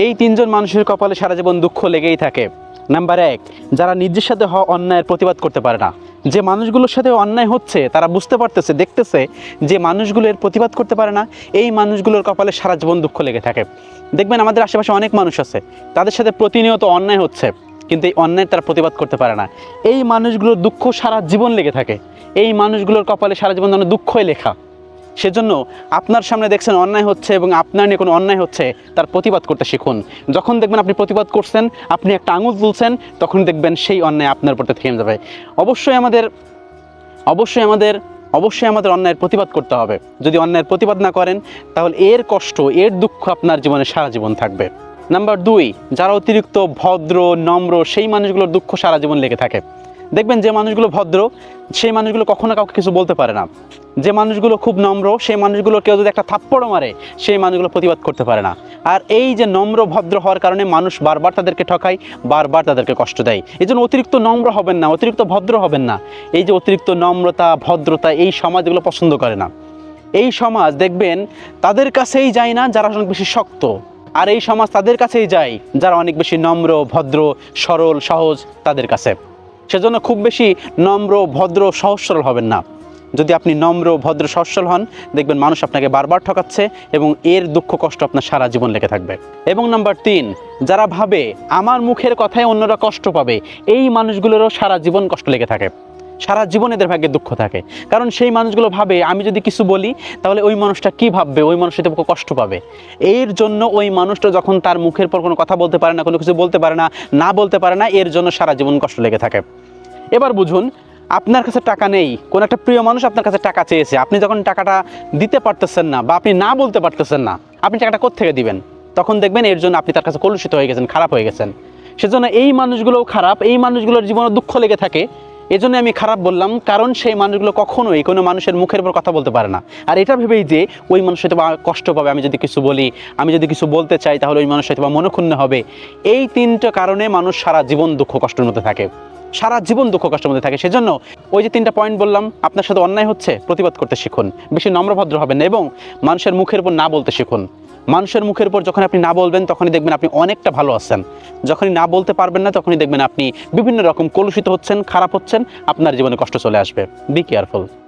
এই তিনজন মানুষের কপালে সারা জীবন দুঃখ লেগেই থাকে। নাম্বার এক, যারা নিজের সাথে হওয়া অন্যায়ের প্রতিবাদ করতে পারে না। যে মানুষগুলোর সাথে অন্যায় হচ্ছে, তারা বুঝতে পারতেছে, দেখতেছে যে মানুষগুলো এর প্রতিবাদ করতে পারে না, এই মানুষগুলোর কপালে সারা জীবন দুঃখ লেগে থাকে। দেখবেন আমাদের আশেপাশে অনেক মানুষ আছে, তাদের সাথে প্রতিনিয়ত অন্যায় হচ্ছে, কিন্তু এই অন্যায় তারা প্রতিবাদ করতে পারে না। এই মানুষগুলোর দুঃখ সারা জীবন লেগে থাকে, এই মানুষগুলোর কপালে সারা জীবন যেন দুঃখই লেখা। সেজন্য আপনার সামনে দেখছেন অন্যায় হচ্ছে এবং আপনার নিয়ে কোনো অন্যায় হচ্ছে, তার প্রতিবাদ করতে শিখুন। যখন দেখবেন আপনি প্রতিবাদ করছেন, আপনি একটা আঙুল তুলছেন, তখন দেখবেন সেই অন্যায় আপনার প্রতি থেমে যাবে। অবশ্যই আমাদের অবশ্যই আমাদের অবশ্যই আমাদের অন্যায়ের প্রতিবাদ করতে হবে। যদি অন্যায়ের প্রতিবাদ না করেন, তাহলে এর কষ্ট, এর দুঃখ আপনার জীবনে সারা জীবন থাকবে। নাম্বার দুই, যারা অতিরিক্ত ভদ্র, নম্র, সেই মানুষগুলোর দুঃখ সারা জীবন লেগে থাকে। দেখবেন যে মানুষগুলো ভদ্র, সেই মানুষগুলো কখনো কাউকে কিছু বলতে পারে না। যে মানুষগুলো খুব নম্র, সেই মানুষগুলো কেউ যদি একটা থাপ্পড়ও মারে, সেই মানুষগুলো প্রতিবাদ করতে পারে না। আর এই যে নম্র, ভদ্র হওয়ার কারণে মানুষ বারবার তাদেরকে ঠকায়, বারবার তাদেরকে কষ্ট দেয়। এই জন্য অতিরিক্ত নম্র হবেন না, অতিরিক্ত ভদ্র হবেন না। এই যে অতিরিক্ত নম্রতা, ভদ্রতা, এই সমাজ এগুলো পছন্দ করে না। এই সমাজ দেখবেন তাদের কাছেই যায় না, যারা অনেক বেশি শক্ত। আর এই সমাজ তাদের কাছেই যায়, যারা অনেক বেশি নম্র, ভদ্র, সরল, সহজ তাদের কাছে। সেজন্য খুব বেশি নম্র, ভদ্র, সহসরল হবেন না। যদি আপনি নম্র, ভদ্র সচ্ছল হন, দেখবেন মানুষ আপনাকে বারবার ঠকাচ্ছে এবং এর দুঃখ, কষ্ট আপনার সারা জীবন লেগে থাকবে। এবং নাম্বার তিন, যারা ভাবে, আমার মুখের কথায় অন্যরা কষ্ট পাবে এই মানুষগুলোরও সারা জীবন কষ্ট লেগে থাকে। সারা জীবন এদের ভাগ্যে দুঃখ থাকে। কারণ সেই মানুষগুলো ভাবে, আমি যদি কিছু বলি, তাহলে ওই মানুষটা কি ভাববে? ওই মানুষটা কষ্ট পাবে। এর জন্য ওই মানুষটা যখন তার মুখের পর কোনো কথা বলতে পারে না, কোনো কিছু বলতে পারে না না বলতে পারে না, এর জন্য সারা জীবন কষ্ট লেগে থাকে। এবার বুঝুন, আপনার কাছে টাকা নেই, কোনো একটা প্রিয় মানুষ আপনার কাছে টাকা চেয়েছে, আপনি যখন টাকাটা দিতে পারতেছেন না বা আপনি না বলতে পারতেছেন না, আপনি টাকাটা কোত্থেকে দিবেন? তখন দেখবেন এর জন্য আপনি তার কাছে কলুষিত হয়ে গেছেন, খারাপ হয়ে গেছেন। সেজন্য এই মানুষগুলোও খারাপ, এই মানুষগুলোর জীবনে দুঃখ লেগে থাকে। এজন্য আমি খারাপ বললাম, কারণ সেই মানুষগুলো কখনোই কোনো মানুষের মুখের উপর কথা বলতে পারে না। আর এটা ভেবেই যে ওই মানুষ হয়তো কষ্ট পাবে, আমি যদি কিছু বলি, আমি যদি কিছু বলতে চাই, তাহলে ওই মানুষ হয়তো বা মনক্ষুণ্ণ হবে। এই তিনটা কারণে মানুষ সারা জীবন দুঃখ কষ্টের মধ্যে থাকে। সারা জীবন দুঃখ কষ্টের মধ্যে থাকে। সেজন্য ওই যে তিনটা পয়েন্ট বললাম, আপনার সাথে অন্যায় হচ্ছে, প্রতিবাদ করতে শিখুন। বেশি নম্রভদ্র হবেন এবং মানুষের মুখের উপর না বলতে শিখুন। মানুষের মুখের উপর যখন আপনি না বলবেন, তখনই দেখবেন আপনি অনেকটা ভালো আছেন। যখনই না বলতে পারবেন না, তখনই দেখবেন আপনি বিভিন্ন রকম কলুষিত হচ্ছেন, খারাপ হচ্ছেন, আপনার জীবনে কষ্ট চলে আসবে। Be careful